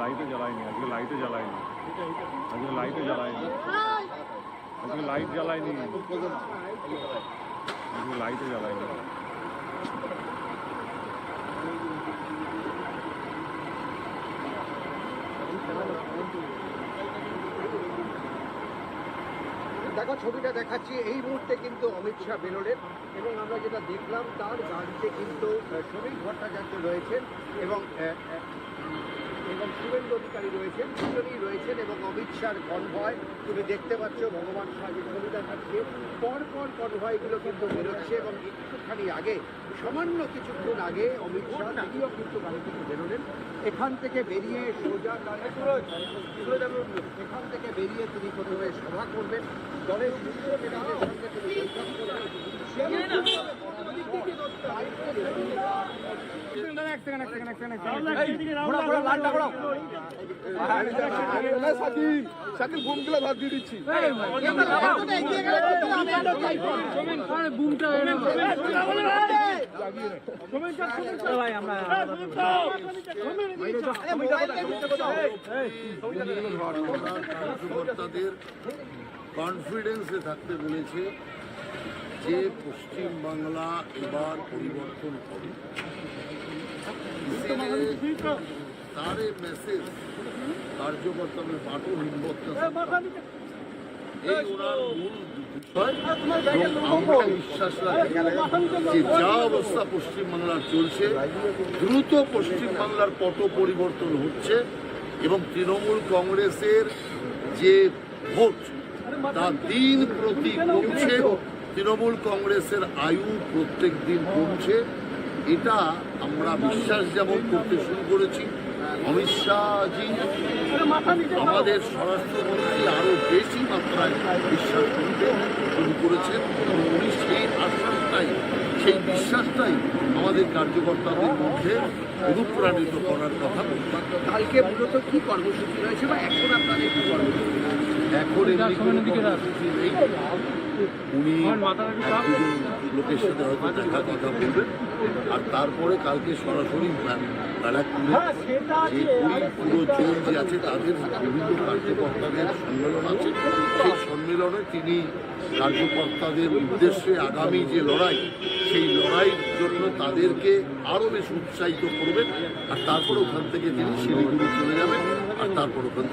লাইটও জ্বালায়নি, আজকে লাইটও জ্বালায়নি। আজকে লাইটও জ্বালায়নি। আজকে লাইট জ্বালায়নি। আজকে লাইটও জ্বালায়নি। দেখো, ছবিটা দেখাচ্ছি। এই মুহূর্তে কিন্তু অমিত শাহ বেরোলেন এবং আমরা যেটা দেখলাম, তার গাড়িতে কিন্তু শ্রমিক ভট্টাচার্য রয়েছেন এবং এবং শুভেন্দু অধিকারী রয়েছেন, দুজনেই রয়েছেন এবং অমিত শাহর কনভয় তুমি দেখতে পাচ্ছ ভগবান শাহ যে ছবি দেখাচ্ছে। পর পর কনভয়গুলো কিন্তু বেরোচ্ছে এবং একটুখানি আগে, সামান্য কিছুক্ষণ আগে অমিত শাহ তিনিও কিন্তু গাড়ি থেকে বেরোলেন। এখান থেকে বেরিয়ে সোজা এখান থেকে বেরিয়ে তিনি প্রথমে সভা করবেন। দলের শীর্ষ নেতাদের সঙ্গে তিনি বৈঠক করবেন। সেই শাকিল ঘুমগুলো ভাত দিয়ে দিচ্ছি কার্যকর্তাদের কনফিডেন্সে থাকতে বলেছে যে পশ্চিম বাংলা এবার পরিবর্তন হবে তার মেসেজ কার্যকর্তাদের বাটন হিম্মতটা যা অবস্থা পশ্চিমবাংলার চলছে দ্রুত পশ্চিমবাংলার পট পরিবর্তন হচ্ছে এবং তৃণমূল কংগ্রেসের যে ভোট তা দিন প্রতি কমছে তৃণমূল কংগ্রেসের আয়ু প্রত্যেক দিন কমছে। এটা আমরা বিশ্বাস যেমন করতে শুরু করেছি, অমিত শাহজি আমাদের স্বরাষ্ট্রমন্ত্রী আরও বেশি মাত্রায় বিশ্বাস করতে শুরু করেছেন এবং উনি সেই আশ্বাসটাই সেই বিশ্বাসটাই আমাদের কার্যকর্তাদের মধ্যে অনুপ্রাণিত করার কথা। কালকে মূলত কি কর্মসূচি রয়েছে বা এখন আপনাদের কি কর্মসূচি? এখন উনি দুজন লোকের সাথে হয়তো দেখা কথা বলবেন। আর তারপরে কালকে সরাসরি ব্যারাকপুরে যে কুড়ি পুরো জোন যে আছে তাদের বিভিন্ন কার্যকর্তাদের সম্মেলন আছে। সেই সম্মেলনে তিনি কার্যকর্তাদের উদ্দেশ্যে আগামী যে লড়াই সেই লড়াইয়ের জন্য তাদেরকে আরও বেশি উৎসাহিত করবেন আর তারপর ওখান থেকে তিনি শিলিগুড়ি চলে যাবেন আর তারপর ওখান থেকে